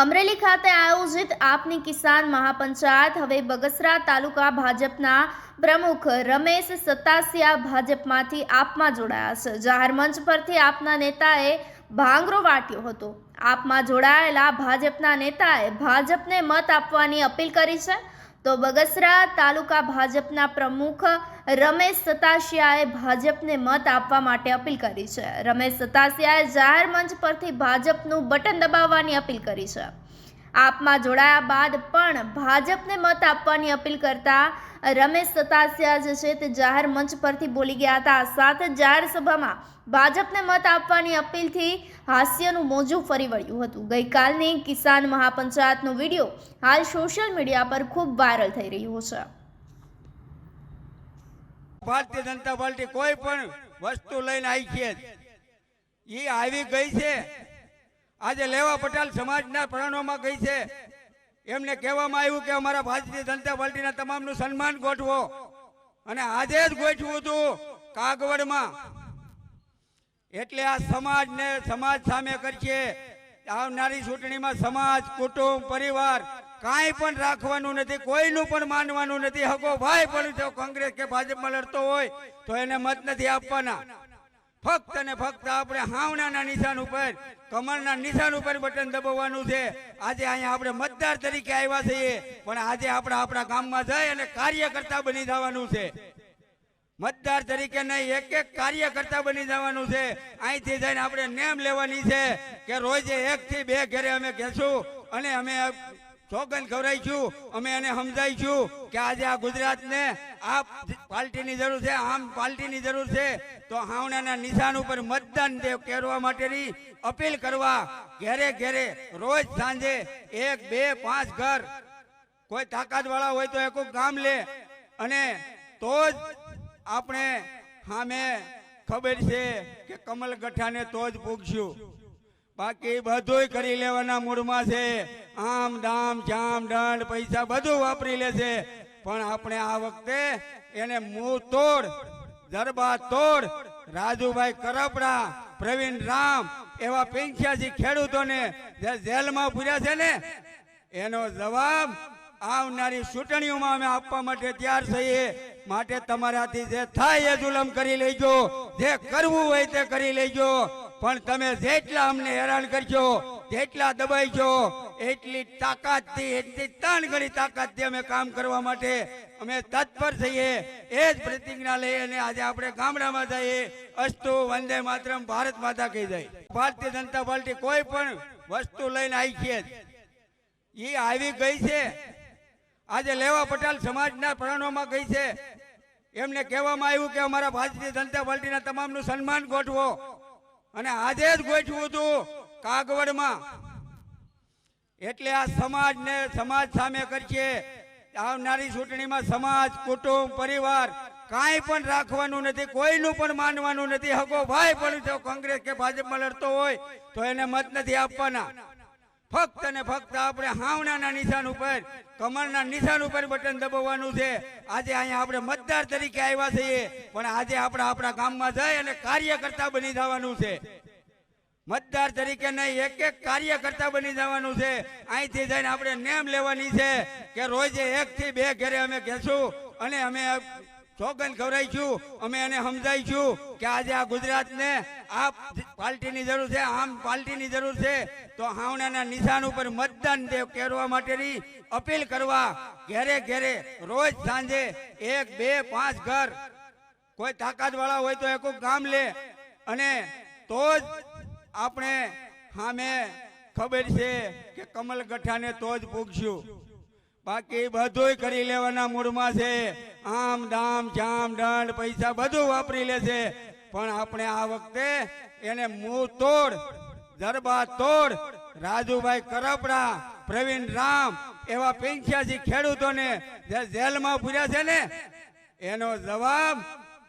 અમરેલી ખાતે આયોજિત આપની કિસાન મહાપંચાયત, હવે બગસરા તાલુકા ભાજપના પ્રમુખ રમેશ સતાસિયા ભાજપમાંથી આપમાં જોડાયા છે. જાહેર મંચ પરથી આપના નેતાએ ભાંગરો વાટ્યો હતો. આપમાં જોડાયેલા ભાજપના નેતાએ ભાજપને મત આપવાની અપીલ કરી છે. તો બગસરા તાલુકા ભાજપના પ્રમુખ રમેશ સતાસિયાએ ભાજપને મત આપવા માટે અપીલ કરી છે. રમેશ સતાસિયાએ જાહેર મંચ પરથી ભાજપનું બટન દબાવવાની અપીલ કરી છે. આપમાં જોડાયા બાદ પણ ભાજપને મત આપવાની અપીલ કરતા રમેશ સતાસિયા જે છે તે જાહેર મંચ પરથી બોલી ગયા હતા. સાથે જાહેર સભામાં ભાજપને મત આપવાની અપીલથી હાસ્યનું મોજું ફરી વળ્યું હતું. ગઈકાલની કિસાન મહાપંચાયતનો વીડિયો હાલ સોશિયલ મીડિયા પર ખૂબ વાયરલ થઈ રહ્યો છે. ભારતીય જનતા પાર્ટી કોઈ પણ વસ્તુ લઈને આવી છે. એ આવી ગઈ છે. આજે લેવા પટેલ સમાજના પ્રાણોમાં ગઈ છે. એમને કહેવામાં આવ્યું કે અમારા ભારતીય જનતા પાર્ટીના તમામનું સન્માન ગોઠવો. અને આજે જ ગોઠવું હતું કાગવડમાં. એટલે આ સમાજને સમાજ સામે કરીએ આવનારી ચૂંટણીમાં સમાજ, કુટુંબ, પરિવાર કાંઈ પણ રાખવાનું નથી, કોઈનું પણ માનવાનું નથી. હકો ભાઈ પણ જો કોંગ્રેસ કે ભાજપમાં લડતો હોય, તો એને મત નથી આપવાના. ફક્ત ને ફક્ત આપણે હાવણાના નિશાન ઉપર, કમળના નિશાન ઉપર બટન દબાવવાનું છે. આજે અહીંયા આપણે મતદાર તરીકે આવ્યા છીએ, પણ આજે આપણે આપણા ગામમાં જઈ અને કાર્યકર્તા બની જવાનું છે. મતદાર તરીકે નહીં, એક એક કાર્યકર્તા બની જવાનું છે. અહીંથી જઈને આપણે નેમ લેવાની છે કે રોજે એક થી બે ઘરે અમે કહેશું અને અમે સોગન ખવડાવીશું અમે એને સમજાવીશું કે આજે આ ગુજરાતને આ પાર્ટીની જરૂર છે, આમ પાર્ટીની જરૂર છે. તો હાવણાના નિશાન ઉપર મતદાન કરવા માટેની અપીલ કરવા ઘેરે ઘેરે રોજ સાંજે એક, બે, પાંચ ઘર. કોઈ તાકાત વાળા હોય તો એક ગામ લે. અને તો જ આપણે સામે ખબર છે કે કમલ ગઠાને તો જ પૂગશું બાકી બધુંય કરી લેવાના મૂળમાં છે. આમ દામ, જામ, દંડ, પૈસા બધું વાપરી લે છે. પણ આપણે આ વખતે એને મૂળ તોડ દરબા તોડ, રાજુભાઈ કરપડા, પ્રવીણ રામ એવા પંચ્યાસી ખેડૂતોને જે જેલમાં પૂર્યા છે ને, એનો જવાબ આવનારી ચૂંટણીઓમાં અમે આપવા માટે તૈયાર થઈએ માટે તમારાથી જે થાય એ જુલમ કરી લેજો. જે કરવું હોય તે કરી લેજો. પણ તમે જેટલા અમને હેરાન કરજો, જેટલા દબાઈશો એટલી તાકાતથી, એટલી ત્રણ ગણી તાકાતથી અમે કામ કરવા માટે અમે તત્પર થઈએ. એ જ પ્રતિજ્ઞા લઈએ અને આજે આપણે ગામડામાં જઈએ. અસ્તુ વંદે માતરમ, ભારત માતા કહી જાય. ભારતીય જનતા પાર્ટી કોઈ પણ વસ્તુ લઈને આવી છે એ આવી ગઈ છે. આજે લેવા પટેલ સમાજના પ્રાણોમાં ગઈ છે. એમને કહેવામાં આવ્યું કે અમારા ભારતીય જનતા પાર્ટીના તમામનું સન્માન ગોઠવો. અને આજે જ ગોઠવું હતું કાગવડમાં. એટલે આ સમાજને, સમાજ સામે કરીએ, આવનારી ચૂંટણીમાં સમાજ, કુટુંબ, પરિવાર કાંઈ પણ રાખવાનું નથી, કોઈનું પણ માનવાનું નથી. હકો ભાઈ પણ જો કોંગ્રેસ કે ભાજપમાં લડતો હોય તો એને મત નથી આપવાના. ફક્ત ને ફક્ત આપણે હાવણાના નિશાન ઉપર, કમળના નિશાન ઉપર બટન દબાવવાનું છે. આજે અહીંયા આપણે મતદાર તરીકે આવ્યા છીએ, પણ આજે આપણે આપણા ગામમાં જઈ અને કાર્યકર્તા બની જવાનું છે. મતદાર તરીકે નહીં, એક એક કાર્યકર્તા બની જવાનું છે. અહીંથી જઈને આપણે નેમ લેવાની છે કે રોજે એક થી બે ઘરે અમે કહેશું અને અમે સોગન ખવડાવીશું અમે એને સમજાવીશું કે આજે આ ગુજરાતને આ પાર્ટીની જરૂર છે, આમ પાર્ટીની જરૂર છે. તો હાવણાના નિશાન ઉપર મતદાન દેવ કરવા માટેની અપીલ કરવા ઘેરે ઘેરે રોજ સાંજે એક, બે, પાંચ ઘર. કોઈ તાકાત વાળા હોય તો એક ગામ લે. અને તો જ આપણે સામે ખબર છે કે કમલ ગઠાને તો જ પૂગશું. બાકી બધુંય કરી લેવાના મૂડમાં છે. આમ દામ જામ દંડ પૈસા બધું વાપરી લે છે. પણ આપણે આ વખતે એને મુંહ તોડ દરબા તોડ, રાજુભાઈ કરપડા, પ્રવીણ રામ એવા પંચ્યાસી ખેડૂતોને જે જેલમાં પૂર્યા છે ને, એનો જવાબ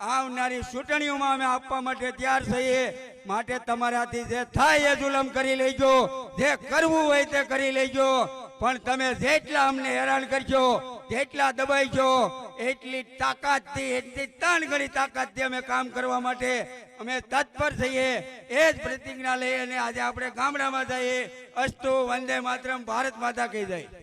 આવનારી ચૂંટણીઓમાં અમે આપવા માટે તૈયાર થઈએ માટે તમારાથી જે થાય એ જુલમ કરી લેજો, જે કરવું હોય તે કરી લેજો. પણ તમે જેટલા અમને હેરાન કરજો, જેટલા દબાઈજો એટલી તાકાતથી, એટલી ત્રણ ગણી તાકાતથી અમે કામ કરવા માટે અમે તત્પર થઈએ. એ જ પ્રતિજ્ઞા લઈ અને આજે આપણે ગામડામાં જઈએ. અસ્તુ વંદે માતરમ, ભારત માતા કહી જાય.